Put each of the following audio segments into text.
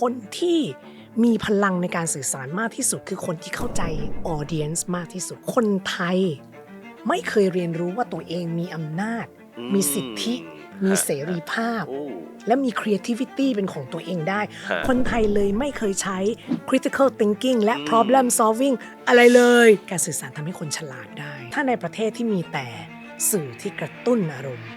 คนที่มีพลังในการสื่อสารมากที่สุด คือคนที่เข้าใจ audience มากที่สุด คนไทย ไม่เคยเรียนรู้ว่าตัวเองมีอำนาจอืมีสิทธิ มีเสรีภาพโอ้และมี creativity เป็นของตัวเองได้ฮะคนไทยเลยไม่เคยใช้ critical thinking และอืม problem solving อะไรเลย การสื่อสารทำให้คนฉลาดได้ ถ้าในประเทศที่มีแต่สื่อที่กระตุ้นอารมณ์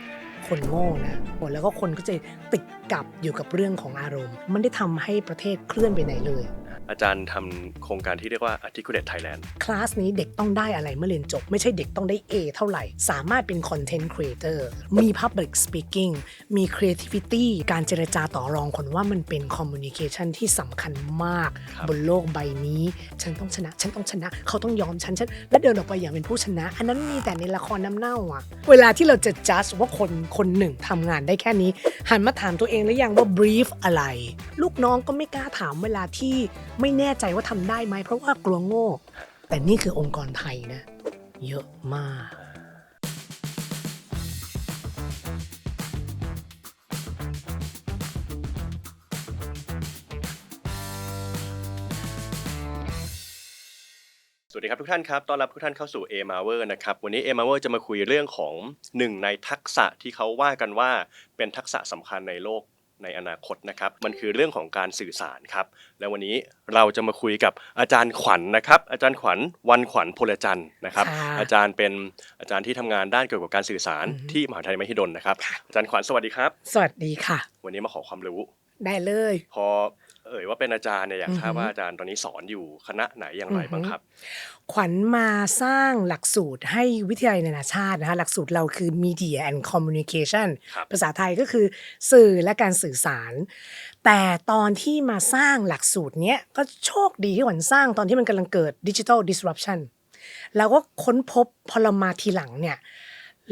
คนโง่นะแล้วก็คนก็จะติดกับอยู่กับเรื่องของอารมณ์ มันได้ทำให้ประเทศเคลื่อนไปไหนเลย อาจารย์ทำโครงการที่เรียกว่า Articulate Thailand คลาสนี้เด็กต้องได้อะไรเมื่อเรียนจบ ไม่ใช่เด็กต้องได้ A เท่าไหร่ สามารถเป็น Content Creator มี Public Speaking มี Creativity การเจรจาต่อรองคนว่ามันเป็น Communication ที่สำคัญมากครับบนโลกใบนี้ ฉันต้องชนะ ฉันต้องชนะ เขาต้องยอมฉันฉันและเดินออกไปอย่างเป็นผู้ชนะ อันนั้นมีแต่ในละครน้ำเน่าอะเวลาที่เราจะ judge ว่าคนคนหนึ่งทำงานได้แค่นี้หันมาถามตัวเองหรือยังว่า brief อะไร ลูกน้องก็ไม่กล้าถามเวลาที่ไม่แน่ใจว่าทำได้ไหมเพราะว่ากลัวโง่ แต่นี่คือองค์กรไทยนะ เยอะมากสวัสดีครับทุกท่านครับต้อนรับทุกท่านเข้าสู่ A m a w e r นะครับ วันนี้ A m a w e r จะมาคุยเรื่องของหนึ่งในทักษะที่เขาว่ากันว่าเป็นทักษะสำคัญในโลก ในอนาคตนะครับมันคือเรื่องของการสื่อสารครับและวันนี้เราจะมาคุยกับอาจารย์ขวัญนะครับ อาจารย์ขวัญวันขวัญพลจันทร์นะครับค่ะอาจารย์เป็นอาจารย์ที่ทำงานด้านเกี่ยวกับการสื่อสารอือฮึที่มหาวิทยาลัยมหิดลนะครับอาจารย์ขวัญสวัสดีครับ สวัสดีค่ะ วันนี้มาขอความรู้ได้เลย พอ เอ่ยว่าเป็นอาจารย์เนี่ยอยากทราบอือฮึว่าอาจารย์ตอนนี้สอนอยู่คณะไหนอย่างไรบ้างครับ ขวัญมาสร้างหลักสูตรให้วิทยาลัยนานาชาตินะคะหลักสูตรเราคือ Media and Communication ครับภาษาไทยก็คือสื่อและการสื่อสาร แต่ตอนที่มาสร้างหลักสูตรเนี้ยก็โชคดีที่ขวัญสร้างตอนที่มันกำลังเกิด Digital Disruption เราก็ค้นพบพอเรามาทีหลังเนี่ย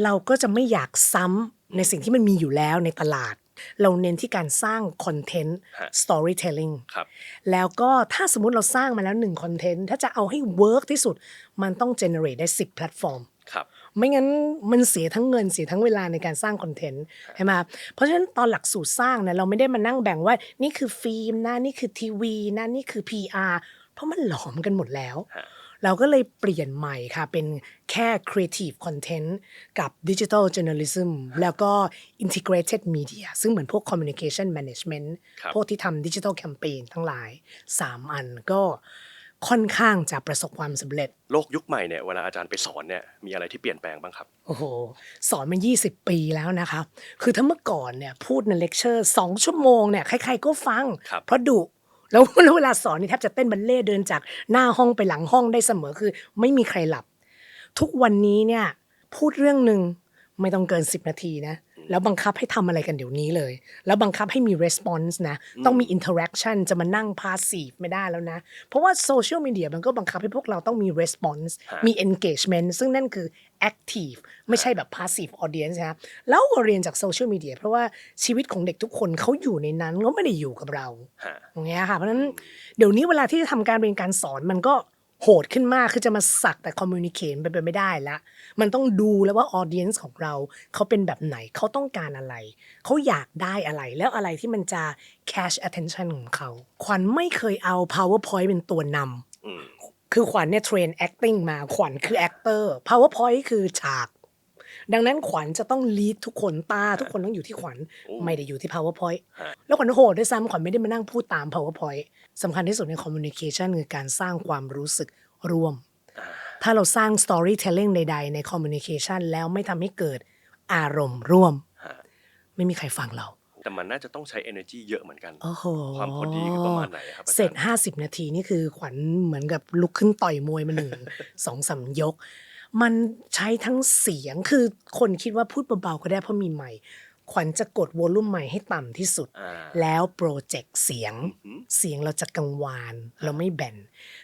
เราก็จะไม่อยากซ้ำในสิ่งที่มันมีอยู่แล้วในตลาด เราเน้นที่การสร้างคอนเทนต์ฮะ storytelling ครับแล้วก็ถ้าสมมุติเราสร้างมาแล้วหนึ่งคอนเทนต์ถ้าจะเอาให้เวิร์กที่สุด มันต้อง generate ได้ 10แพลตฟอร์มครับไม่งั้นมันเสียทั้งเงินเสียทั้งเวลาในการสร้างคอนเทนต์ใช่ไหมเพราะฉะนั้นตอนหลักสูตรสร้างเนี่ยเราไม่ได้มานั่งแบ่งว่านี่คือฟิล์มนะนี่คือทีวีนะนี่คือ PR เพราะมันหลอมกันหมดแล้วฮะ เราก็เลยเปลี่ยนใหม่ค่ะ เป็นแค่ Creative Content กับ Digital Journalism แล้วก็ Integrated Media ซึ่งเหมือนพวก Communication Management ครับพวกที่ทำ Digital Campaign ทั้งหลาย 3 อันก็ค่อนข้างจะประสบความสำเร็จ โลกยุคใหม่เนี่ยเวลาอาจารย์ไปสอนเนี่ยมีอะไรที่เปลี่ยนแปลงบ้างครับ โอ้โห สอนมา 20 ปีแล้วนะคะ คือถ้าเมื่อก่อนเนี่ยพูดในเลคเชอร์สองชั่วโมงเนี่ยใครๆก็ฟังครับเพราะดุ แล้วเวลาสอนนี่แทบจะเต้นบัลเล่เดินจากหน้าห้องไปหลังห้องได้เสมอคือ ไม่มีใครหลับ ทุกวันนี้เนี่ย พูดเรื่องหนึ่งไม่ต้องเกินสิบนาทีนะ แล้วบังคับให้ทำอะไรกันเดี๋ยวนี้เลย แล้วบังคับให้มี response นะ ต้องมี interaction จะมานั่ง passive ไม่ได้แล้วนะ เพราะว่าโซเชียลมีเดียมันก็บังคับให้พวกเราต้องมี response ฮะมี engagement ซึ่งนั่นคือ active ไม่ใช่แบบ passive audience นะแล้วก็เรียนจากโซเชียลมีเดียเพราะว่าชีวิตของเด็กทุกคนเขาอยู่ในนั้นเขาไม่ได้อยู่กับเราฮะอย่างเงี้ยค่ะเพราะฉะนั้นเดี๋ยวนี้เวลาที่จะทำการเรียนการสอนมันก็โหดขึ้นมากคือจะมาสักแต่คอมมูนิเค e ไปไปไม่ได้ละ มันต้องดูแล้วว่าออเดียนส์ของเราเขาเป็นแบบไหนเขาต้องการอะไร เขาอยากได้อะไรแล้วอะไรที่มันจะ catch attention ของเขา ขวัญไม่เคยเอา powerpoint เป็นตัวนำอืมคือขวัญเนี่ยเทรน acting มาขวัญคือ actor powerpoint คือฉากดังนั้นขวัญจะต้อง lead ทุกคนตาทุกคนต้องอยู่ที่ขวัญโอ้ไม่ได้อยู่ที่ powerpoint ฮะแล้วขวัญโหดด้วยซ้ำขวัญไม่ได้มานั่งพูดตาม powerpoint สำคัญที่สุดใน communication คือการสร้างความรู้สึกร่วม ถ้าเราสร้าง storytelling ใด ๆ ใน communication แล้วไม่ทำให้เกิดอารมณ์ร่วมฮะไม่มีใครฟังเรา แต่มันน่าจะต้องใช้ energy เยอะเหมือนกัน โอ้โหความพอดีคือประมาณไหนครับอาจารย์เสร็จ 50 นาทีนี่คือขวัญเหมือนกับลุกขึ้นต่อยมวยมาหนึ่ง สองสามยก มันใช้ทั้งเสียงคือคนคิดว่าพูดเบาๆก็ได้เพราะมีไมค์ขวัญจะกดวอลลุ่มไมค์ให้ต่ำที่สุด อ่า แล้วโปรเจกต์เสียง อืมเสียงเราจะกังวาน เราไม่แบน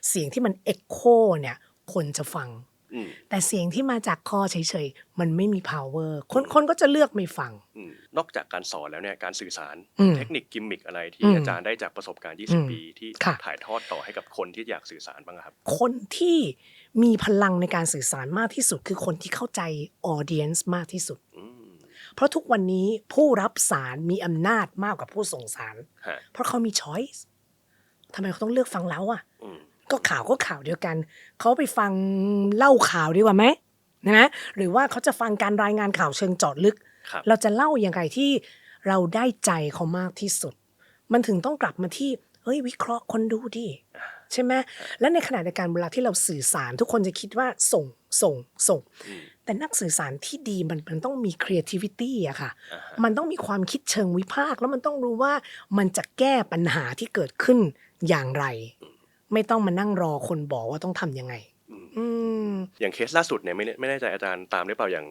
เสียงที่มันเอ็กโคเนี่ย คนจะฟังอืมแต่เสียงที่มาจากคอเฉยๆ มันไม่มี power คนคนก็จะเลือกไม่ฟังอืมนอกจากการสอนแล้วเนี่ยการสื่อสารอืมเทคนิคกิมมิคอะไรที่อืมอาจารย์ได้จากประสบการณ์อืม20 ปีที่ค่ะถ่ายทอดต่อให้กับคนที่อยากสื่อสารบ้างครับ คนที่มีพลังในการสื่อสารมากที่สุด คือคนที่เข้าใจ audience มากที่สุดอืมเพราะทุกวันนี้ผู้รับสารมีอำนาจมากกว่าผู้ส่งสารฮะเพราะเขามี choice ทำไมเขาต้องเลือกฟังเราอะอืม ก็ข่าวก็ข่าวเดียวกัน เขาไปฟังเล่าข่าวดีกว่าไหมนะหรือว่าเขาจะฟังการรายงานข่าวเชิงเจาะลึกครับเราจะเล่ายังไงที่เราได้ใจเขามากที่สุด มันถึงต้องกลับมาที่เฮ้ยวิเคราะห์คนดูดิใช่ไหมและในขณะเดียวกันเวลาที่เราสื่อสารทุกคนจะคิดว่าส่งส่งส่งอืมแต่นักสื่อสารที่ดีมันมันต้องมี creativity อะค่ะอ่าฮะมันต้องมีความคิดเชิงวิพากษ์แล้วมันต้องรู้ว่ามันจะแก้ปัญหาที่เกิดขึ้นอย่างไร ไม่ต้องมานั่งรอคนบอกว่าต้องทำยังไงอืมอืมอย่างเคสล่าสุดเนี่ยไม่แน่ไม่แน่ใจอาจารย์ตามหรือเปล่าอย่าง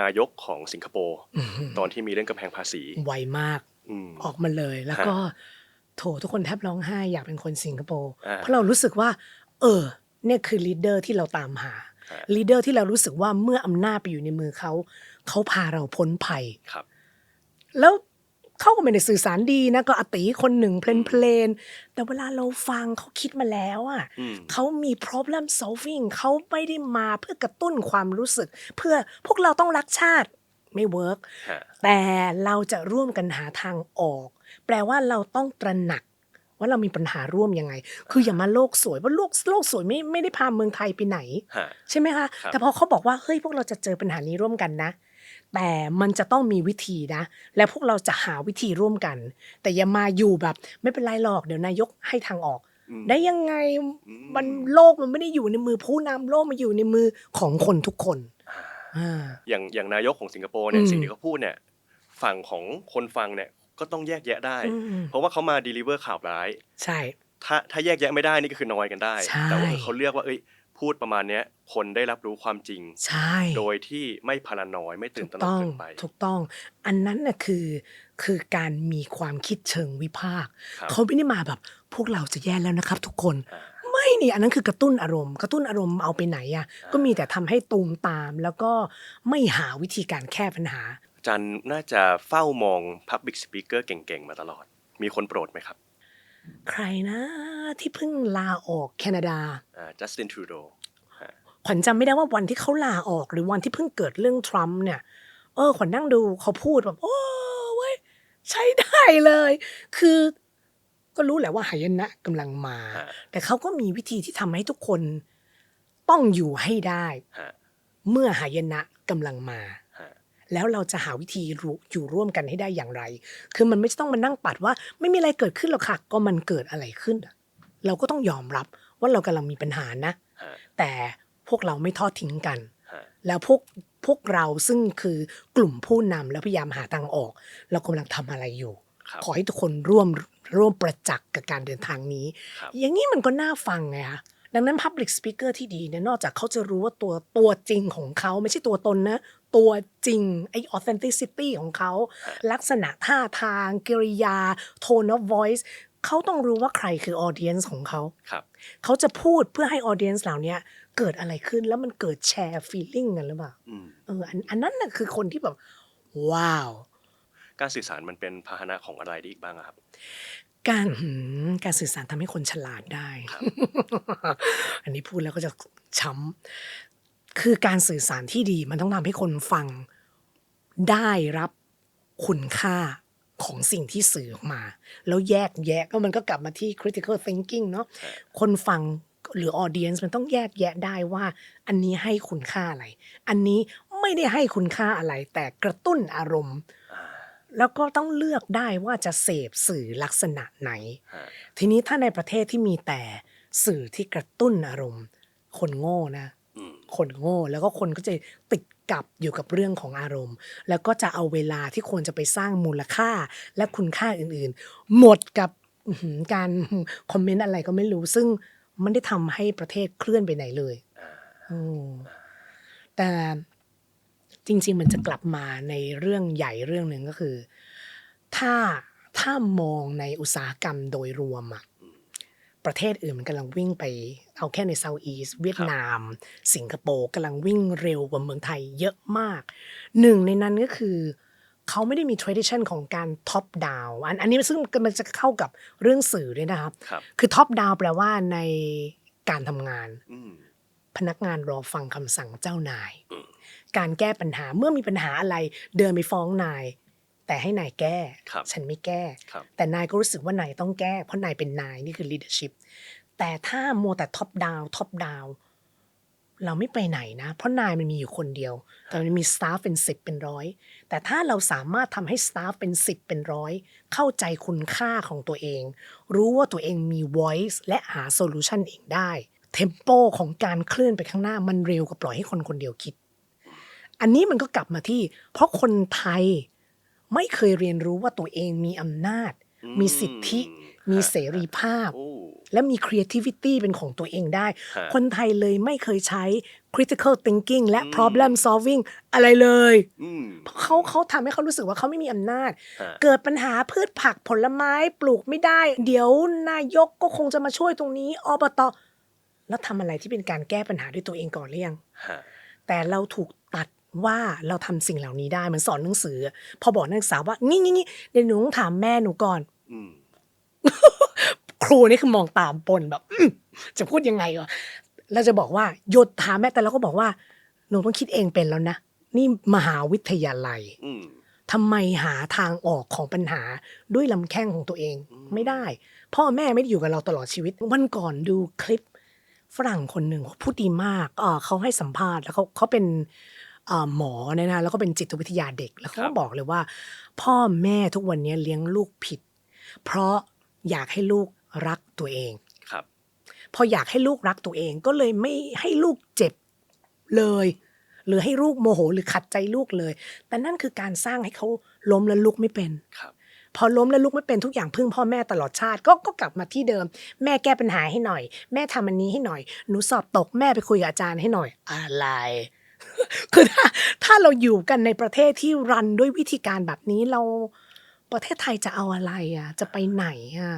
นายกของสิงคโปร์ตอนที่มีเรื่องกำแพงภาษี ไวมากอืมออกมาเลยแล้วก็โถทุกคนแทบร้องไห้อยากเป็นคนสิงคโปร์อ่าเพราะเรารู้สึกว่า เออเนี่ยคือลีดเดอร์ที่เราตามหาฮะลีดเดอร์ที่เรารู้สึกว่าเมื่ออำนาจไปอยู่ในมือเขา เขาพาเราพ้นภัยครับ แล้ว เขาก็ไม่ได้สื่อสารดีนะก็อติคนหนึ่งเพลนเพลนๆแต่เวลาเราฟังเขาคิดมาแล้วอะอืมเขามี problem solving เขาไม่ได้มาเพื่อกระตุ้นความรู้สึก เพื่อพวกเราต้องรักชาติไม่เวิร์กฮะแต่เราจะร่วมกันหาทางออก แปลว่าเราต้องตระหนักว่าเรามีปัญหาร่วมยังไง คืออย่ามาโลกสวยเพราะโลกโลกสวยไม่ไม่ได้พาเมืองไทยไปไหนฮะใช่ไหมคะครับแต่พอเขาบอกว่าเฮ้ยพวกเราจะเจอปัญหานี้ร่วมกันนะ แต่มันจะต้องมีวิธีนะ และพวกเราจะหาวิธีร่วมกัน แต่อย่ามาอยู่แบบ ไม่เป็นไรหรอกเดี๋ยวนายกให้ทางออกอืมได้ยังไงอืมมันโลกมันไม่ได้อยู่ในมือผู้นำโลกมันอยู่ในมือของคนทุกคนอ่าอย่างอย่างนายกของสิงคโปร์เนี่ยอืมสิ่งที่เขาพูดเนี่ยฝั่งของคนฟังเนี่ยก็ต้องแยกแยะได้อืมเพราะว่าเขามา deliver ข่าวร้าย ใช่ ถ้าถ้าแยกแยะไม่ได้นี่ก็คือนอยกันได้ใช่แต่ว่าเขาเลือกว่าเอ้ยพูดประมาณเนี้ย คนได้รับรู้ความจริง ใช่โดยที่ไม่พารานอยไม่ตื่ถูนกตระหนกต้องเกินไป ถูกต้อง อันนั้นน่ะคือคือการมีความคิดเชิงวิพากษ์ครับ เขาไม่ได้มาแบบ พวกเราจะแย่แล้วนะครับ ทุกคน อ่า ไม่นี่อันนั้นคือกระตุ้นอารมณ์กระตุ้นอารมณ์เอาไปไหนอะก็มีแต่ทำให้ตูมตาม แล้วก็ไม่หาวิธีการแก้ปัญหา อาจารย์น่าจะเฝ้ามอง Public Speaker เก่งๆ มาตลอด มีคนโปรดไหมครับใครนะที่เพิ่งลาออกแคนาดาอ่า Justin Trudeau ขวัญจำไม่ได้ว่าวันที่เขาลาออกหรือวันที่เพิ่งเกิดเรื่องทรัมป์เนี่ย เออ ขวัญนั่งดูเขาพูดแบบ โอ้เว้ยใช้ได้เลย คือก็รู้แหละว่าหายนะกำลังมาฮะแต่เขาก็มีวิธีที่ทำให้ทุกคนต้องอยู่ให้ได้ฮะเมื่อหายนะกำลังมาฮะแล้วเราจะหาวิธีรู้อยู่ร่วมกันให้ได้อย่างไร คือมันไม่ต้องมานั่งปัดว่า ไม่มีอะไรเกิดขึ้นหรอกค่ะ ก็มันเกิดอะไรขึ้นอะเราก็ต้องยอมรับว่าเรากำลังมีปัญหานะฮะแต่พ วกเราไม่ทอดทิ้งกันฮะแล้วพวกพวกเราซึ่งคือกลุ่มผู้นำแล้วพยายามหาทางออก เรากำลังทำอะไรอยู่ครับขอให้ทุกคนร่วมร่วมประจักษ์กับการเดินทางนี้ครับอย่างนี้มันก็น่าฟังไงคะดังนั้น Public Speaker ที่ดีเนี่ยนอกจากเขาจะรู้ว่าตัวตัวจริงของเขาไม่ใช่ตัวตนนะ ตัวจริงไอ้ authenticity ของเขา ลักษณะท่าทางกริยา tone of voice เขาต้องรู้ว่าใครคือ audience ของเขาครับเขาจะพูดเพื่อให้ audience เหล่าเนี้ย เกิดอะไรขึ้นแล้วมันเกิดแชร์ feeling กันหรือเปล่าอืมเอออันอันนั้นน่ะคือคนที่แบบว้าว การสื่อสารมันเป็นพาหนะของอะไรได้อีกบ้างอะครับ การหืมการสื่อสารทำให้คนฉลาดได้ครับอันนี้พูดแล้วก็จะช้ำคือการสื่อสารที่ดี มันต้องทำให้คนฟังได้รับคุณค่าของสิ่งที่สื่อออกมา แล้วแยกแยะก็มันก็กลับมาที่ critical thinking เนาะคนฟัง หรือ audience มันต้องแยกแยะได้ว่า อันนี้ให้คุณค่าอะไร อันนี้ไม่ได้ให้คุณค่าอะไร แต่กระตุ้นอารมณ์อ่าแล้วก็ต้องเลือกได้ว่าจะเสพสื่อลักษณะไหนฮะทีนี้ถ้าในประเทศที่มีแต่สื่อที่กระตุ้นอารมณ์ คนโง่นะอืมคนโง่แล้วก็คนก็จะติดกับอยู่กับเรื่องของอารมณ์ แล้วก็จะเอาเวลาที่ควรจะไปสร้างมูลค่าและคุณค่าอื่นๆ หมดกับอื้อหือการคอมเมนต์อะไรก็ไม่รู้ซึ่ง มันได้ทำให้ประเทศเคลื่อนไปไหนเลยอ่าอืมแต่จริง ๆ มันจะกลับมาในเรื่องใหญ่เรื่องหนึ่งก็คือ ถ้าถ้ามองในอุตสาหกรรมโดยรวมอะประเทศอื่นมันกำลังวิ่งไป เอาแค่ในเซาท์อีสเวียดนาม สิงคโปร์กำลังวิ่งเร็วกว่าเมืองไทยเยอะมาก หนึ่งในนั้นก็คือ เขาไม่ได้มี tradition ของการ top down อันอันนี้ซึ่งมันจะเข้ากับเรื่องสื่อด้วยนะครับ ครับ คือ top down แปลว่าในการทำงาน อืม พนักงานรอฟังคำสั่งเจ้านาย อืม การแก้ปัญหาเมื่อมีปัญหาอะไรเดินไปฟ้องนาย แต่แต่ให้นายแก้ ครับฉันไม่แก้ ครับ แต่นายก็รู้สึกว่านายต้องแก้ เพราะนายเป็นนายนี่คือ leadership แต่ถ้ามัวแต่ท็อปดาวท็อปดาว เราไม่ไปไหนนะ เพราะนายมันมีอยู่คนเดียว แต่มันมีสตาฟเป็นสิบเป็นร้อยแต่ถ้าเราสามารถทำให้สตาฟเป็นสิบเป็นร้อยเข้าใจคุณค่าของตัวเอง รู้ว่าตัวเองมี voice และหาโซลูชันเองได้เทมโปของการเคลื่อนไปข้างหน้ามันเร็วกว่าปล่อยให้คนคนเดียวคิด อันนี้มันก็กลับมาที่ เพราะคนไทยไม่เคยเรียนรู้ว่าตัวเองมีอำนาจอืมมีสิทธิ มีฮะเสรีภาพโอ้ และมี creativity เป็นของตัวเองได้ฮะคนไทยเลยไม่เคยใช้ critical thinking และอืม problem solving อะไรเลยอืมเพราะเขาเขาทำให้เขารู้สึกว่าเขาไม่มีอำนาจฮะเกิดปัญหาพืชผักผลไม้ปลูกไม่ได้ เดี๋ยวนายกก็คงจะมาช่วยตรงนี้อบตแล้วทำอะไรที่เป็นการแก้ปัญหาด้วยตัวเองก่อนหรือยังฮะแต่เราถูกตัดว่าเราทำสิ่งเหล่านี้ได้เหมือนสอนหนังสือ พอบอกนักศึกษาว่างี้งี้งี้เดี๋ยวหนูต้องถามแม่หนูก่อนอืม ครูนี่คือมองตามปนแบบอื้อจะพูดยังไงวะเราจะบอกว่าหยุดถามแม่แต่เราก็บอกว่า หนูต้องคิดเองเป็นแล้วนะนี่มหาวิทยาลัยอืมทำไมหาทางออกของปัญหาด้วยลำแข้งของตัวเองอืมไม่ได้ พ่อแม่ไม่ได้อยู่กับเราตลอดชีวิต วันก่อนดูคลิปฝรั่งคนหนึ่งเขาพูดดีมากเอ่อเขาให้สัมภาษณ์แล้วเขาเขาเป็นเอ่อหมอเนี่ยนะแล้วก็เป็นจิตวิทยาเด็กแล้วเขาครัก็บบอกเลยว่า พ่อแม่ทุกวันนี้เลี้ยงลูกผิด เพราะอยากให้ลูก รักตัวเองครับ พออยากให้ลูกรักตัวเองก็เลยไม่ให้ลูกเจ็บเลย หรือให้ลูกโมโหหรือขัดใจลูกเลย แต่นั่นคือการสร้างให้เขาล้มแล้วลุกไม่เป็นครับพอล้มแล้วลุกไม่เป็นทุกอย่างพึ่งพ่อแม่ตลอดชาติก็ก็กลับมาที่เดิม แม่แก้ปัญหาให้หน่อย แม่ทำอันนี้ให้หน่อย หนูสอบตกแม่ไปคุยกับอาจารย์ให้หน่อย อะไร คือถ้าถ้าเราอยู่กันในประเทศที่รันด้วยวิธีการแบบนี้เราประเทศไทยจะเอาอะไรอะ จะไปไหนอะ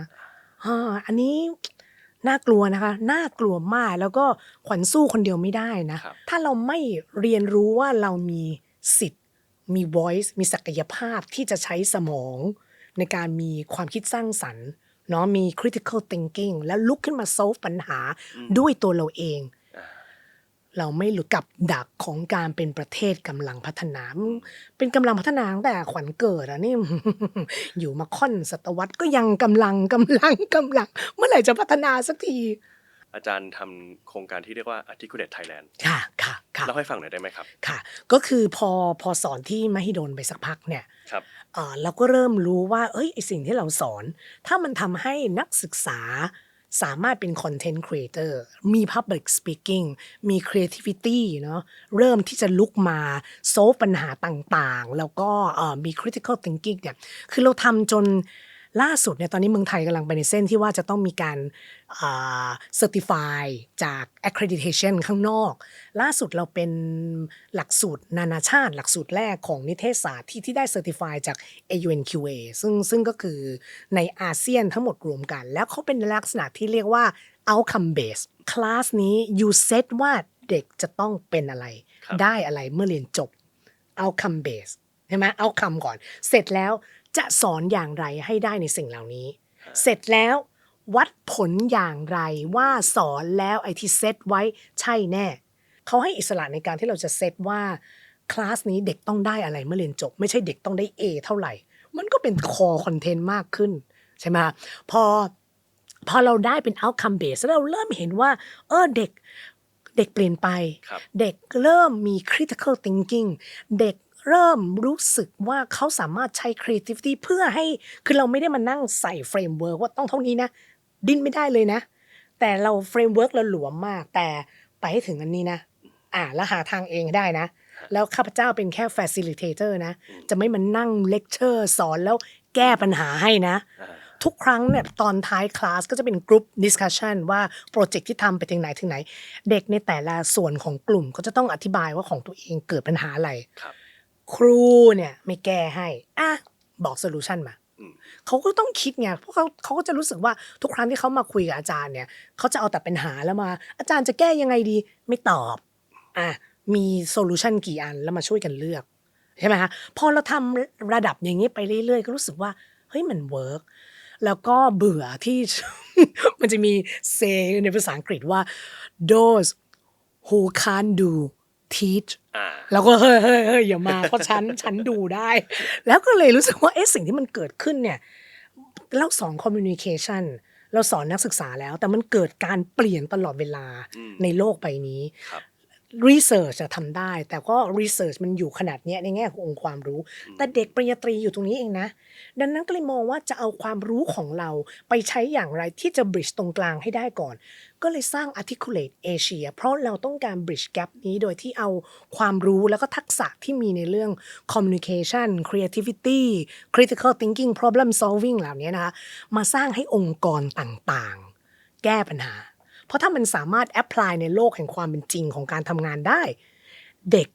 อ่าอันนี้น่ากลัวนะคะ น่ากลัวมาก แล้วก็ขวัญสู้คนเดียวไม่ได้นะ ครับ ถ้าเราไม่เรียนรู้ว่าเรามีสิทธิ์ มี voice มีศักยภาพที่จะใช้สมอง ในการมีความคิดสร้างสรรค์เนาะ มี critical thinking แล้วลุกขึ้นมา solve ปัญหาอืม ด้วยตัวเราเองอ่า เราไม่หลุดกับดักของการเป็นประเทศกำลังพัฒนา เป็นกำลังพัฒนาตั้งแต่ขวัญเกิดอะนี่อยู่มาค่อนศตวรรษก็ยังกำลังกำลังกำลัง เมื่อไหร่จะพัฒนาสักที อาจารย์ทำโครงการที่เรียกว่า Articulate Thailand ค่ะค่ะค่ะเล่าให้ฟังหน่อยได้ไหมครับ ค่ะ ก็คือพอพอสอนที่มหิดลไปสักพักเนี่ยครับเอ่อเราก็เริ่มรู้ว่าเอ้ยไอสิ่งที่เราสอน ถ้ามันทำให้นักศึกษา สามารถเป็นคอนเทนต์ครีเอเตอร์มี Public Speaking มี Creativity เนาะเริ่มที่จะลุกมาโซฟปัญหาต่างๆ แล้วก็มี Critical Thinking เนี่ยคือเราทำจน ล่าสุดเนี่ยตอนนี้เมืองไทยกำลังไปในเส้นที่ว่าจะต้องมีการเซอร์ติฟายจาก accreditation ข้างนอก ล่าสุดเราเป็นหลักสูตรนานาชาติ หลักสูตรแรกของนิเทศศาสตร์ที่ที่ได้เซอร์ติฟายจาก AUNQA ซึ่งซึ่งก็คือในอาเซียนทั้งหมดรวมกัน แล้วเขาเป็นลักษณะที่เรียกว่า outcome based คลาสนี้ you set ว่าเด็กจะต้องเป็นอะไรครับได้อะไรเมื่อเรียนจบ outcome based ใช่ไหม outcome ก่อน เสร็จแล้ว จะสอนอย่างไรให้ได้ในสิ่งเหล่านี้ เสร็จแล้ววัดผลอย่างไรว่าสอนแล้วไอ้ที่เซตไว้ใช่แน่ เขาให้อิสระในการที่เราจะเซตว่าคลาสนี้เด็กต้องได้อะไรเมื่อเรียนจบ ไม่ใช่เด็กต้องได้ A เท่าไหร่ มันก็เป็นคอคอนเทนต์มากขึ้น ใช่ไหมพอพอเราได้เป็น outcome base แล้วเราเริ่มเห็นว่า เออเด็กเด็กเปลี่ยนไปครับเด็กเริ่มมี critical thinking เด็ก เริ่มรู้สึกว่าเขาสามารถใช้ creativity เพื่อให้คือเราไม่ได้มานั่งใส่ framework ว่าต้องเท่านี้นะ ดิ้นไม่ได้เลยนะ แต่เรา framework เราหลวมมาก แต่ไปให้ถึงอันนี้นะ อ่าแล้วหาทางเองได้นะ แล้วข้าพเจ้าเป็นแค่ facilitator นะ จะไม่มานั่ง lecture สอนแล้วแก้ปัญหาให้นะ ทุกครั้งเนี่ยตอนท้ายคลาสก็จะเป็นกลุ่มดิสคัชชันว่าโปรเจกต์ที่ทำไปถึงไหนถึงไหน เด็กในแต่ละส่วนของกลุ่มก็จะต้องอธิบายว่าของตัวเองเกิดปัญหาอะไรครับ ครูเนี่ยไม่แก้ให้อะบอกโซลูชันมาอืมเขาก็ต้องคิดไงเพราะเขาเขาก็จะรู้สึกว่าทุกครั้งที่เขามาคุยกับอาจารย์เนี่ยเขาจะเอาแต่ปัญหาแล้วมา อาจารย์จะแก้ยังไงดีไม่ตอบอะมีโซลูชันกี่อันแล้วมาช่วยกันเลือกใช่ไหมคะพอเราทำระดับอย่างนี้ไปเรื่อยๆ ก็รู้สึกว่าเฮ้ยมันเวิร์กแล้วก็เบื่อที่มันจะมีเซในภาษาอังกฤษว่า those who can't do teach อ่าแล้วก็เฮ้ยเฮ้ยเฮ้ยอย่ามาเพราะฉันฉันดูได้ แล้วก็เลยรู้สึกว่าเอ๊ะสิ่งที่มันเกิดขึ้นเนี่ยเราสอน communication เราสอนนักศึกษาแล้ว แต่มันเกิดการเปลี่ยนตลอดเวลาอืมในโลกใบนี้ค รับ research จะทำได้ แต่ก็ research มันอยู่ขนาดเนี้ยในแง่ขององค์ความรู้ แต่เด็กปริญญาตรีอยู่ตรงนี้เองนะ ดังนั้นก็เลยมองว่าจะเอาความรู้ของเราไปใช้อย่างไรที่จะ bridge ตรงกลางให้ได้ก่อน ก็เลยสร้าง articulate Asia เพราะเราต้องการ bridge gap นี้โดยที่เอาความรู้แล้วก็ทักษะที่มีในเรื่อง communication creativity critical thinking problem solving เหล่านี้นะคะมาสร้างให้องค์กรต่างๆ แก้ปัญหา เพราะถ้ามันสามารถ apply ในโลกแห่งความเป็นจริงของการทำงานได้ เด็ก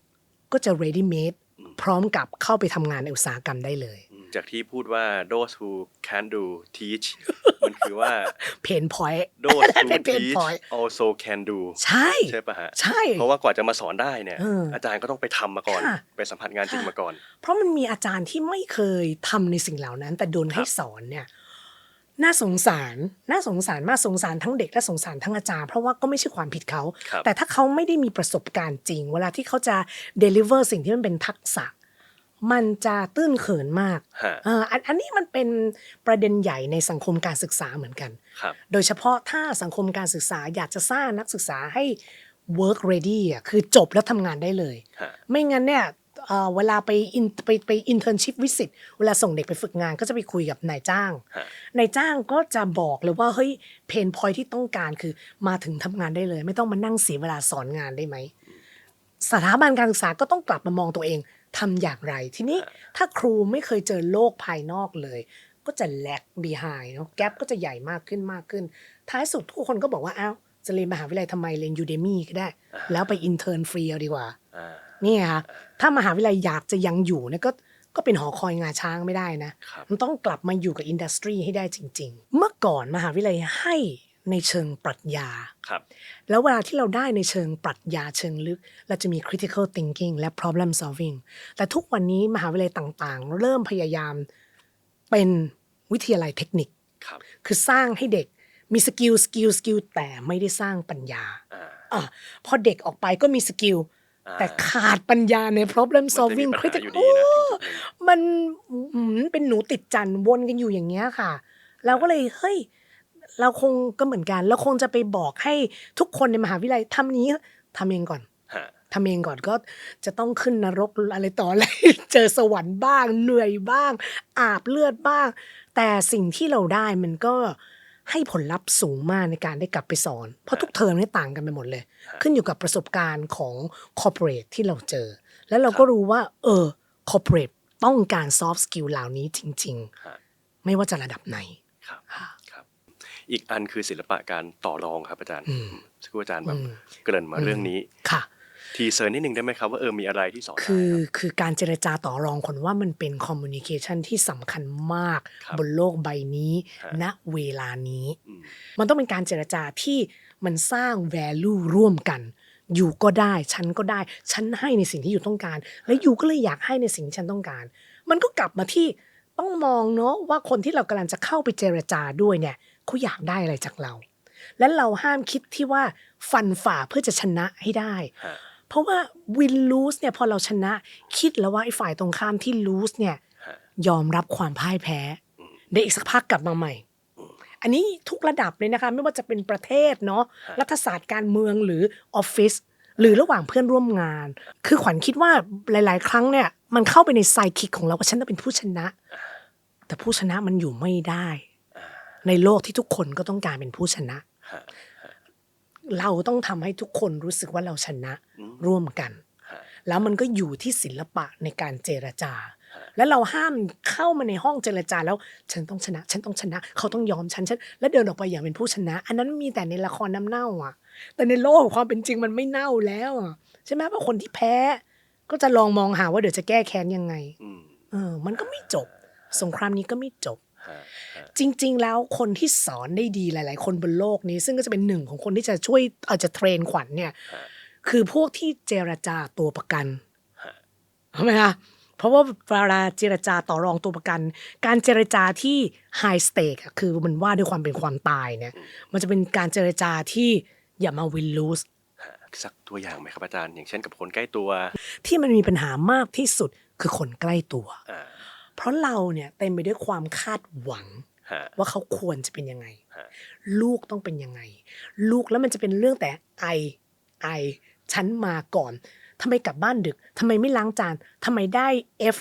ก็จะ ready made พร้อมกับเข้าไปทำงานในอุตสาหกรรมได้เลย จากที่พูดว่า those who can do teach มันคือว่า pain point those who เป็น pain teach point also can do ใช่ ใช่ปะฮะ ใช่ เพราะว่ากว่าจะมาสอนได้เนี่ยเออออาจารย์ก็ต้องไปทำมาก่อน ค่ะ ไปสัมผัสงานจริงมาก่อน เพราะมันมีอาจารย์ที่ไม่เคยทำในสิ่งเหล่านั้น แต่โดนให้สอนเนี่ย น่าสงสาร น่าสงสารมากสงสารทั้งเด็กและสงสารทั้งอาจารย์เพราะว่าก็ไม่ใช่ความผิดเขาครับแต่ถ้าเขาไม่ได้มีประสบการณ์จริง เวลาที่เขาจะ deliver สิ่งที่มันเป็นทักษะ มันจะตื้นเขินมากฮะเอ่ออันอันนี้มันเป็นประเด็นใหญ่ในสังคมการศึกษาเหมือนกันครับโดยเฉพาะถ้าสังคมการศึกษาอยากจะสร้างนักศึกษาให้ work ready อะคือจบแล้วทำงานได้เลยฮะไม่งั้นเนี่ย เอ่อเวลาไป in- ไปไป internship visit เวลาส่งเด็กไปฝึกงานก็จะไปคุยกับนายจ้างฮะนายจ้างก็จะบอกเลยว่าเฮ้ยเพนพอยที่ต้องการคือมาถึงทำงานได้เลย ไม่ต้องมานั่งเสียเวลาสอนงานได้ไหมสถาบันการศึกษาก็ต้องกลับมามองตัวเองทำอย่างไร ทีนี้ถ้าครูไม่เคยเจอโลกภายนอกเลย ก็จะแลก behind เนาะแกลก็จะใหญ่มากขึ้นมากขึ้น ท้ายสุดทุกคนก็บอกว่าอ้าวจะเรียนมหาวิทยาลัยทำไมเรียน Udemy ก็ได้ แล้วไปอินเทอร์นฟรีเอาดีกว่าอ่านี่ไงค่ะ ถ้ามหาวิทยาลัยอยากจะยังอยู่เนี่ยก็ก็เป็นหอคอยงาช้างไม่ได้นะครับมันต้องกลับมาอยู่กับอินดัสทรีให้ได้จริง ๆ เมื่อก่อนมหาวิทยาลัยให้ในเชิงปรัชญาครับ แล้วเวลาที่เราได้ในเชิงปรัชญาเชิงลึก เราจะมี critical thinking และ problem solving แต่ทุกวันนี้มหาวิทยาลัยต่างๆ เริ่มพยายามเป็นวิทยาลัยเทคนิคครับคือสร้างให้เด็กมีสกิลสกิลสกิลแต่ไม่ได้สร้างปัญญาอ่าอะพอเด็กออกไปก็มีสกิลอ่า แต่ขาดปัญญาใน problem มันจะมี solving ปัญหา critical อยู่ดีนะถึงจุดหนึ่งมันอืมเป็นหนูติดจันวนกันอยู่อย่างเงี้ยค่ะ เราก็เลยเฮ้ยเราคงก็เหมือนกันเราคงจะไปบอกให้ทุกคนในมหาวิทยาลัยทำนี้ทำเองก่อนฮะทำเองก่อนก็จะต้องขึ้นนรกอะไรต่ออะไรเจอสวรรค์บ้างเหนื่อยบ้าง อาบเลือดบ้าง แต่สิ่งที่เราได้มันก็ ให้ผลลัพธ์สูงมากในการได้กลับไปสอน เพราะทุกเทอมนี่ต่างกันไปหมดเลย ขึ้นอยู่กับประสบการณ์ของคอร์ปอเรทที่เราเจอ แล้วเราก็รู้ว่า เออคอร์ปอเรทต้องการซอฟต์สกิลเหล่านี้จริงฮะๆไม่ว่าจะระดับไหนครับค่ะครับ อีกอันคือศิลปะการต่อรองครับอาจารย์อืมสักครู่อาจารย์แบบอืมเกริ่นมาเรื่องนี้ค่ะ ทีเซอร์นิดนึงได้ไหมครับว่าเออมีอะไรที่สอนได้คือรับคือการเจรจาต่อรองคนว่ามันเป็นคอมมูนิเคชันที่สำคัญมากครับบนโลกใบนี้ฮะณเวลานี้อืมมันต้องเป็นการเจรจาที่มันสร้าง value ร่วมกัน อยู่ก็ได้ ฉันก็ได้ ฉันให้ในสิ่งที่อยู่ต้องการ และอยู่ก็เลยอยากให้ในสิ่งที่ฉันต้องการ มันก็กลับมาที่ต้องมองเนาะว่าคนที่เรากำลังจะเข้าไปเจรจาด้วยเนี่ยเขาอยากได้อะไรจากเรา และเราห้ามคิดที่ว่าฟันฝ่าเพื่อจะชนะให้ได้ฮะ เพราะว่า win lose เนี่ยพอเราชนะคิดแล้วว่าไอ้ฝ่ายตรงข้ามที่ lose เนี่ยฮะยอมรับความพ่ายแพ้เดี๋ยวอีกสักพักกลับมาใหม่ อันนี้ทุกระดับเลยนะคะ ไม่ว่าจะเป็นประเทศเนาะฮะรัฐศาสตร์การเมืองหรือออฟฟิศหรือระหว่างเพื่อนร่วมงาน คือขวัญคิดว่าหลาย ๆ ครั้งเนี่ย มันเข้าไปในไซคิกของเราว่าฉันต้องเป็นผู้ชนะ แต่ผู้ชนะมันอยู่ไม่ได้ ในโลกที่ทุกคนก็ต้องการเป็นผู้ชนะฮะ เราต้องทำให้ทุกคนรู้สึกว่าเราชนะอืมร่วมกันฮะแล้วมันก็อยู่ที่ศิลปะในการเจรจา แล้วเราห้ามเข้ามาในห้องเจรจาแล้วฉันต้องชนะ ฉันต้องชนะ เขาต้องยอมฉันฉันแล้วเดินออกไปอย่างเป็นผู้ชนะ อันนั้นมีแต่ในละครน้ำเน่าอะ แต่ในโลกของความเป็นจริงมันไม่เน่าแล้วอะใช่ไหมเพราะคนที่แพ้ ก็จะลองมองหาว่าเดี๋ยวจะแก้แค้นยังไงอืมเออ มันก็ไม่จบ สงครามนี้ก็ไม่จบฮะฮะ จริง ๆ แล้วคนที่สอนได้ดีหลาย ๆ คนบนโลกนี้ ซึ่งก็จะเป็นหนึ่งของคนที่จะช่วยอาจจะเทรนขวัญเนี่ยฮะคือพวกที่เจรจาตัวประกันฮะใช่ไหมคะเพราะว่าเวลาเจรจาต่อรองตัวประกัน การเจรจาที่ high stake อะคือมันว่าด้วยความเป็นความตายเนี่ย มันจะเป็นการเจรจาที่อย่ามา win lose สักตัวอย่างไหมครับอาจารย์ อย่างเช่นกับคนใกล้ตัว ที่มันมีปัญหามากที่สุดคือคนใกล้ตัวอ่า เพราะเราเนี่ยเต็มไปด้วยความคาดหวังฮะว่าเขาควรจะเป็นยังไงฮะลูกต้องเป็นยังไง ลูกแล้วมันจะเป็นเรื่องแต่ไอไอฉันมาก่อนทำไมกลับบ้านดึกทำไมไม่ล้างจานทำไมได้ F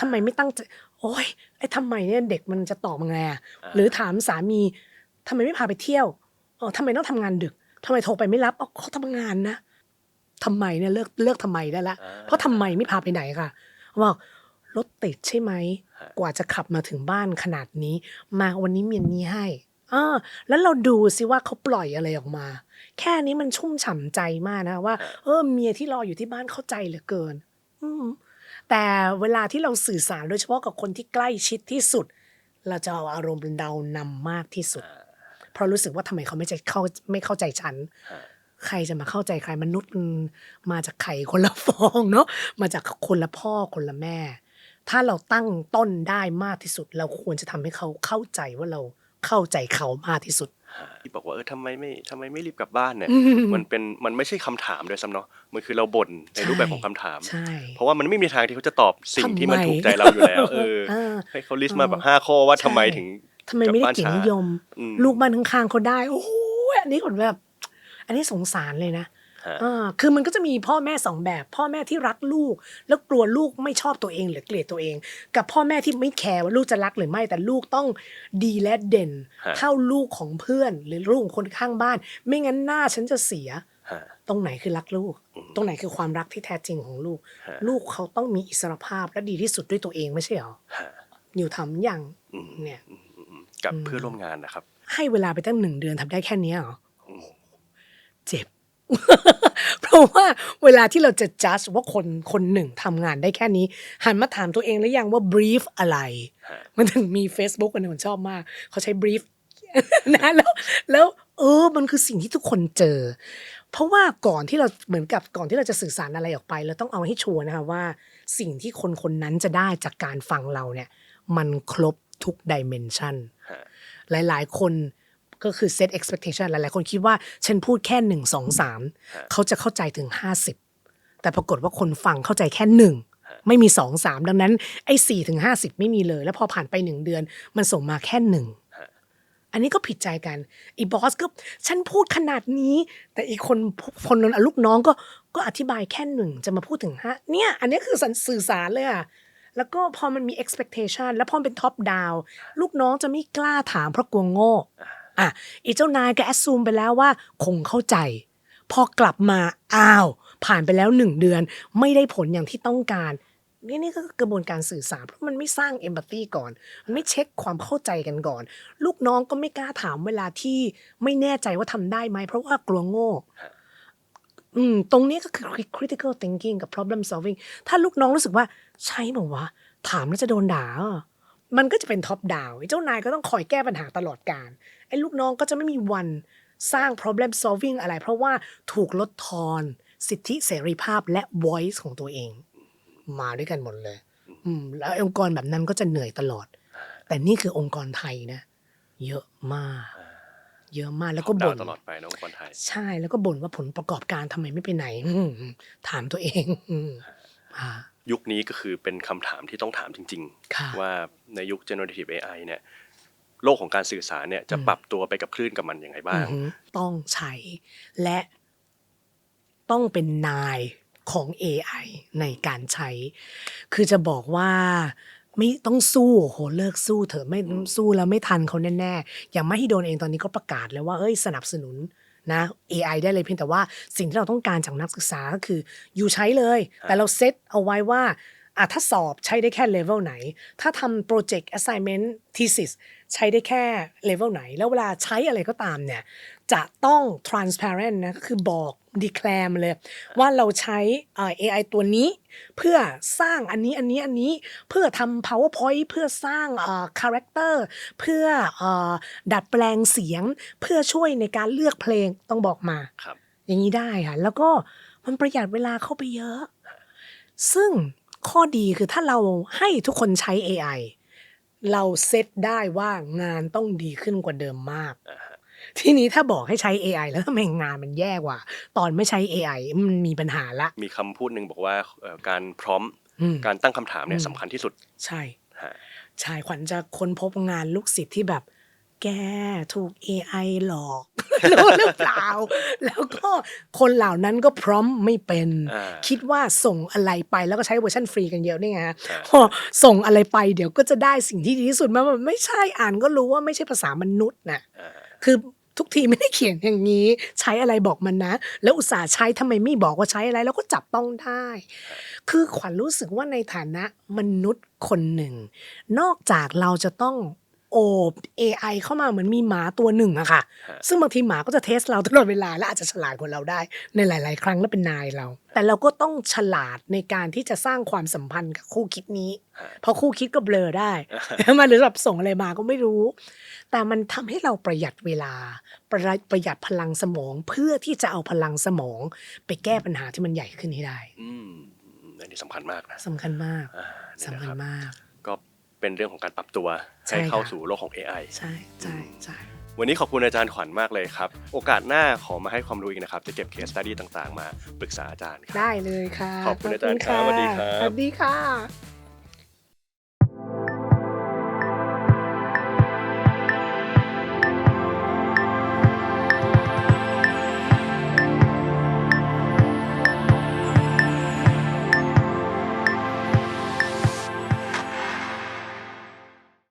ทำไมไม่ตั้งใจโอ้ยไอ้ทำไมเนี่ยเด็กมันจะตอบยังไงอะหรือถามสามีทำไมไม่พาไปเที่ยวอ๋อทำไมต้องทำงานดึกทำไมโทรไปไม่รับอ๋อเขาทำงานนะทำไมเนี่ยเลิกเลิกทำไมได้ละอ่าเพราะทำไมไม่พาไปไหนค่ะบอก รถติดใช่ไหมฮะกว่าจะขับมาถึงบ้านขนาดนี้ มาวันนี้เมียนนี้ให้อ่าแล้วเราดูสิว่าเขาปล่อยอะไรออกมา แค่นี้มันชุ่มฉ่ำใจมากนะว่า เออเมียที่รออยู่ที่บ้านเข้าใจเหลือเกิน อืมแต่เวลาที่เราสื่อสารโดยเฉพาะกับคนที่ใกล้ชิดที่สุด เราจะเอาอารมณ์เรานำมากที่สุด เพราะรู้สึกว่าทำไมเขาไม่ใจเข้าไม่เข้าใจฉันฮะใครจะมาเข้าใจใครมนุษย์มันมาจากไข่คนละฟองเนาะมาจากคนละพ่อคนละแม่ ถ้าเราตั้งต้นได้มากที่สุด เราควรจะทำให้เขาเข้าใจว่าเราเข้าใจเขามากที่สุดฮะที่บอกว่าเออทำไมไม่ทำไมไม่รีบกลับบ้านเนี่ยอืมมันเป็นมันไม่ใช่คำถามด้วยซ้ำเนาะมันคือเราบ่นในรูปแบบของคำถามใช่เพราะว่ามันไม่มีทางที่เขาจะตอบสิ่งที่มันทำไมถูกใจเราอยู่แล้วเออเออให้เขาลิสต์มาแบบห้าข้อว่าทำไมใช่ถึงทำไมไม่ได้กลับบ้านเกียรติช้านิยมอืมลูกบ้านข้างๆเขาได้โอ้โหอันนี้คนแบบ อันนี้สงสารเลยนะฮะ อ่าคือมันก็จะมีพ่อแม่สองแบบ พ่อแม่ที่รักลูก แล้วกลัวลูกไม่ชอบตัวเองหรือเกลียดตัวเอง กับพ่อแม่ที่ไม่แคร์ว่าลูกจะรักหรือไม่แต่ลูกต้องดีและเด่นฮะเท่าลูกของเพื่อน หรือลูกของคนข้างบ้าน ไม่งั้นหน้าฉันจะเสียฮะตรงไหนคือรักลูกอืมตรงไหนคือความรักที่แท้จริงของลูกฮะลูกเขาต้องมีอิสรภาพและดีที่สุดด้วยตัวเองไม่ใช่เหรอฮะอยู่ทำยังอืมเนี่ยอืมอืมอืมกับเพื่อนร่วมงานนะครับ ให้เวลาไปตั้งหนึ่งเดือนทำได้แค่เนี้ยเหรออืมเจ็บ เพราะว่าเวลาที่เราจะ judge ว่าคนคนหนึ่งทำงานได้แค่นี้ หันมาถามตัวเองหรือยังว่า brief อะไรฮะมันถึงมี Facebook อันหนึงผมชอบมาก เขาใช้ brief นะแล้วแล้วเออมันคือสิ่งที่ทุกคนเจอ เพราะว่าก่อนที่เราเหมือนกับก่อนที่เราจะสื่อสารอะไรออกไป เราต้องเอาให้ชัวร์นะคะว่าสิ่งที่คนคนนั้นจะได้จากการฟังเราเนี่ย มันครบทุกดิเมนชันฮะหลายๆ คน ก็คือ set expectation หลายๆ คนคิดว่าฉันพูดแค่หนึ่งสองสามฮะเขาจะเข้าใจถึงห้าสิบแต่ปรากฏว่าคนฟังเข้าใจแค่หนึ่งไม่มีสองสามดังนั้นไอ้สี่ถึงห้าสิบไม่มีเลย แล้วพอผ่านไปหนึ่งเดือน มันส่งมาแค่หนึ่งฮะอันนี้ก็ผิดใจกันอีบอสก็ฉันพูดขนาดนี้ แต่อีกคนคนนั้นลูกน้องก็ก็อธิบายแค่หนึ่งจะมาพูดถึงห้าเนี่ย อันนี้คือสื่อสารเลยอะแล้วก็พอมันมี expectation แล้วพอมันเป็น top down ลูกน้องจะไม่กล้าถามเพราะกลัวโง่ อะอีเจ้านายก็แอ s ซูมไปแล้วว่าคงเข้าใจ พอกลับมาอ้าว ผ่านไปแล้วหนึ่งเดือน ไม่ได้ผลอย่างที่ต้องการนี่นี่ก็กระบวนการสื่อสารเพราะมันไม่สร้างเอมพัตตีก่อน มันไม่เช็คความเข้าใจกันก่อน ลูกน้องก็ไม่กล้าถามเวลาที่ไม่แน่ใจว่าทำได้ไหมเพราะว่ากลัวโง่อืมตรงนี้ก็คือ critical thinking กับ problem solving ถ้าลูกน้องรู้สึกว่าใช่บอวะ ถามแล้วจะโดนด่าอ มันก็จะเป็น top down ไอ้เจ้านายก็ต้องคอยแก้ปัญหาตลอดการไอ้ลูกน้องก็จะไม่มีวันสร้าง problem solving อะไร เพราะว่าถูกลดทอนสิทธิเสรีภาพและ voice ของตัวเอง มาด้วยกันหมดเลย อืม แล้วองค์กรแบบนั้นก็จะเหนื่อยตลอด แต่นี่คือองค์กรไทยนะ เยอะมาก เยอะมากแล้วก็ดาวบ่นตลอดไปน้องคนไทย ใช่แล้วก็บ่นว่าผลประกอบการทำไมไม่ไปไหนอืมถามตัวเองอืมอ่า ยุคนี้ก็คือเป็นคำถามที่ต้องถามจริงค่ะๆว่าในยุค generative AI เนี่ยโลกของการสื่อสารเนี่ยจะอืมปรับตัวไปกับคลื่นกับมันยังไงบ้างอือหือต้องใช้และต้องเป็นนายของ AI ในการใช้ คือจะบอกว่าไม่ต้องสู้โอ้โหเลิกสู้เถอะไม่สู้แล้วไม่ทันเขาแน่ๆอย่างมหิดลเองตอนนี้ก็ประกาศแล้วว่าเอ้ยสนับสนุน นะ AI ได้เลยเพียงแต่ว่าสิ่งที่เราต้องการจากนักศึกษาก็คืออยู่ใช้เลย แต่เราเซตเอาไว้ว่าอะถ้าสอบใช้ได้แค่เลเวลไหน ถ้าทำโปรเจกต์ assignment thesis ใช้ได้แค่เลเวลไหน แล้วเวลาใช้อะไรก็ตามเนี่ย จะต้อง transparent นะก็คือบอก declare มาเลย ว่าเราใช้เอ่อ AI ตัวนี้ เพื่อสร้างอันนี้อันนี้อันนี้เพื่อทำ powerpoint เพื่อสร้างเอ่อ character เพื่อเอ่อดัดแปลงเสียง เพื่อช่วยในการเลือกเพลงต้องบอกมาครับอย่างนี้ได้ค่ะ แล้วก็มันประหยัดเวลาเข้าไปเยอะ ซึ่งข้อดีคือถ้าเราให้ทุกคนใช้ AI เราเซตได้ว่างานต้องดีขึ้นกว่าเดิมมากอ่าฮะ ทีนี้ถ้าบอกให้ใช้ AI แล้วทำไมงานมันแย่กว่า ตอนไม่ใช้ AI มันมีปัญหาละ มีคำพูดหนึ่งบอกว่าเอ่อการพร้อมอืม การตั้งคำถามเนี่ยอืม สำคัญที่สุดใช่ ฮะ ใช่ขวัญจะค้นพบงานลูกศิษย์ที่แบบ แกถูก AI หลอก รู้หรือเปล่า แล้วก็คนเหล่านั้นก็พร้อมไม่เป็น อ่าคิดว่าส่งอะไรไปแล้วก็ใช้เวอร์ชันฟรีกันเยอะนี่ไงฮะอ่า พอส่งอะไรไปเดี๋ยวก็จะได้สิ่งที่ดีที่สุดมามันไม่ใช่อ่านก็รู้ว่าไม่ใช่ภาษามนุษย์น่ะ อ่า คือ ทุกทีไม่ได้เขียนอย่างนี้ ใช้อะไรบอกมันนะ แล้วอุตส่าห์ใช้ทำไมไม่บอกว่าใช้อะไร แล้วก็จับต้องได้ คือขวัญรู้สึกว่าในฐานะมนุษย์คนหนึ่ง นอกจากเราจะต้อง โอบ AI เข้ามาเหมือนมีหมาตัวหนึ่งอะค่ะฮะซึ่งบางทีหมาก็จะเทสเราตลอดเวลาและอาจจะฉลาดกว่าเราได้ ในหลาย ๆ ครั้งและเป็นนายเรา แต่เราก็ต้องฉลาดในการที่จะสร้างความสัมพันธ์กับคู่คิดนี้ฮะเพราะคู่คิดก็เบลอได้มาหรือแบบส่งอะไรมาก็ไม่รู้ แต่มันทำให้เราประหยัดเวลา ประหยัดประหยัดพลังสมอง เพื่อที่จะเอาพลังสมอง ไปแก้ปัญหาที่มันใหญ่ขึ้นให้ได้อืมอันนี้สำคัญมากนะสำคัญมากอ่านี่สำนะคัคญรับมากก็ เป็นเรื่องของการปรับตัวใช่ให้เข้าค่ะสู่โลกของ AI ใช่ใช่ใช่วันนี้ขอบคุณอาจารย์ขวัญมากเลยครับ โอกาสหน้าขอมาให้ความรู้อีกนะครับ จะเก็บเคสตัดดี้ต่างๆ มาปรึกษาอาจารย์ครับได้เลยค่ะ ขอบคุณอาจารย์ครับสวัสดีครับสวัสดีค่ะ